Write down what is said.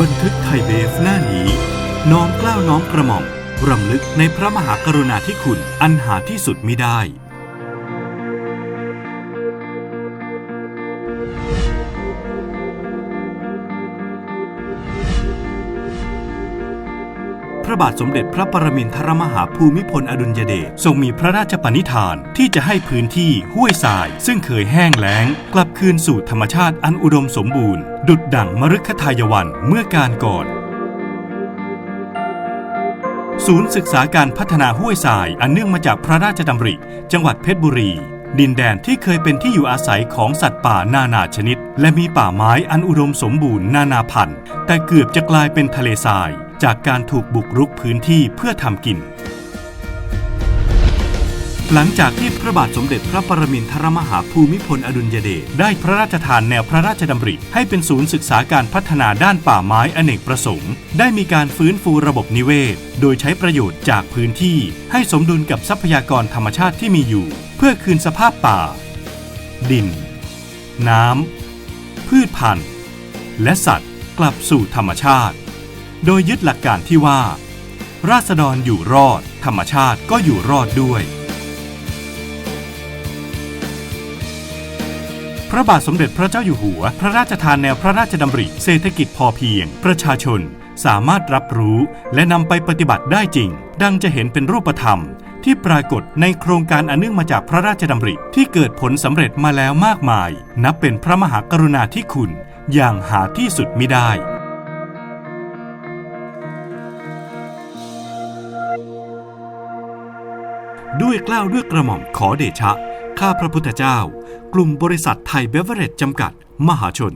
บันทึกไทยเบฟหน้านี้ น้อมกล้าวน้อมกระหม่อมรำลึกในพระมหากรุณาธิคุณอันหาที่สุดมิได้ ระบาทสมเด็จพระปรมินทรมหาภูมิพลอดุลยเดชทรงมีพระราชปณิธานที่จะให้พื้นที่ห้วยทราย ซึ่งเคยแห้งแล้ง กลับคืนสู่ธรรมชาติอันอุดมสมบูรณ์ ดุดดั่งมฤคทายวันเมื่อการก่อนศูนย์ศึกษาการพัฒนาห้วยทรายอันเนื่องมาจากพระราชดำริ จังหวัดเพชรบุรี ดินแดนที่เคยเป็นที่อยู่อาศัยของสัตว์ป่านานาชนิด และมีป่าไม้อันอุดมสมบูรณ์นานาพันธุ์ แต่เกือบจะกลายเป็นทะเลทราย จากการถูกบุกรุกพื้นที่เพื่อทำกิน หลังจากที่พระบาทสมเด็จพระปรมินทรมหาภูมิพลอดุลยเดชได้พระราชทานแนวพระราชดำริ ให้เป็นศูนย์ศึกษาการพัฒนาด้านป่าไม้อเนกประสงค์ ได้มีการฟื้นฟูระบบนิเวศ โดยใช้ประโยชน์จากพื้นที่ ให้สมดุลกับทรัพยากรธรรมชาติที่มีอยู่ เพื่อคืนสภาพป่า ดิน น้ำพืชพันธุ์ และสัตว์กลับสู่ธรรมชาติ โดยยึดหลักการที่ว่า ราษฎรอยู่รอด ธรรมชาติก็อยู่รอดด้วย พระบาทสมเด็จพระเจ้าอยู่หัว พระราชทานแนวพระราชดำริเศรษฐกิจพอเพียง ประชาชนสามารถรับรู้และนำไปปฏิบัติได้จริง ดังจะเห็นเป็นรูปธรรมที่ปรากฏในโครงการอันเนื่องมาจากพระราชดำริที่เกิดผลสำเร็จมาแล้วมากมาย นับเป็นพระมหากรุณาธิคุณอย่างหาที่สุดมิได้ ด้วยกล้าวด้วยกระหม่อมขอเดชะ ข้าพระพุทธเจ้า กลุ่มบริษัทไทยเบเวอเรจจำกัด มหาชน